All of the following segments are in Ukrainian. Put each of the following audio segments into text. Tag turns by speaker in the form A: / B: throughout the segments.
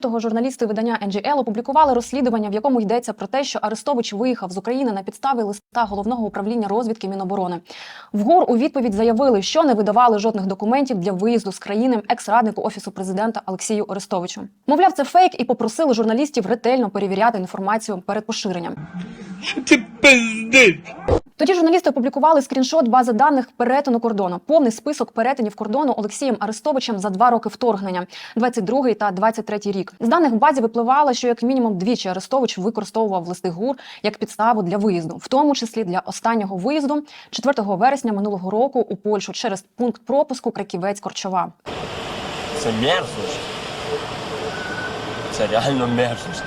A: Того журналісти видання NGL опублікували розслідування, в якому йдеться про те, що Арестович виїхав з України на підставі листа головного управління розвідки Міноборони. В ГУР у відповідь заявили, що не видавали жодних документів для виїзду з країни екс-раднику офісу президента Олексію Арестовичу. Мовляв, це фейк, і попросили журналістів ретельно перевіряти інформацію перед поширенням.
B: Ти пиздиш.
A: Тоді журналісти опублікували скріншот бази даних перетину кордону, повний список перетинів кордону Олексієм Арестовичем за два роки вторгнення, 22 та 23 рік. З даних базі випливало, що як мінімум двічі Арестович використовував листи ГУР як підставу для виїзду, в тому числі для останнього виїзду 4 вересня минулого року у Польщу через пункт пропуску Краківець Корчова.
C: Це мерзость. Це реально мерзость.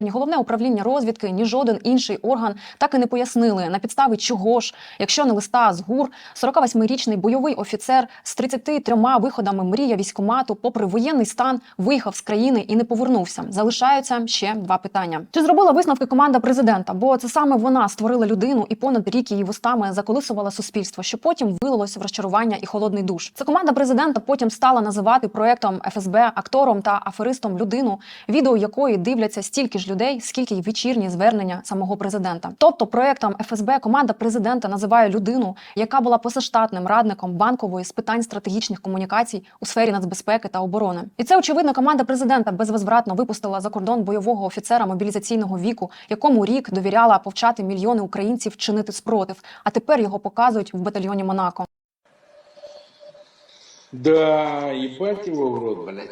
A: Ні головне управління розвідки, ні жоден інший орган так і не пояснили на підставі чого ж, якщо не листа з ГУР, 48-річний бойовий офіцер з 33 виходами мрія військомату, попри воєнний стан, виїхав з країни і не повернувся. Залишаються ще два питання: чи зробила висновки команда президента? Бо це саме вона створила людину і понад рік її вустами заколисувала суспільство, що потім вилилося в розчарування і холодний душ. Це команда президента потім стала називати проектом ФСБ актором та аферистом людину, відео якої дивляться стільки ж людей, скільки й вечірні звернення самого президента. Тобто, проектом ФСБ команда президента називає людину, яка була позаштатним радником банкової з питань стратегічних комунікацій у сфері нацбезпеки та оборони. І це очевидно команда президента безвозвратно випустила за кордон бойового офіцера мобілізаційного віку, якому рік довіряла повчати мільйони українців чинити спротив. А тепер його показують в батальйоні Монако.
B: Да, ебать его в рот, блядь.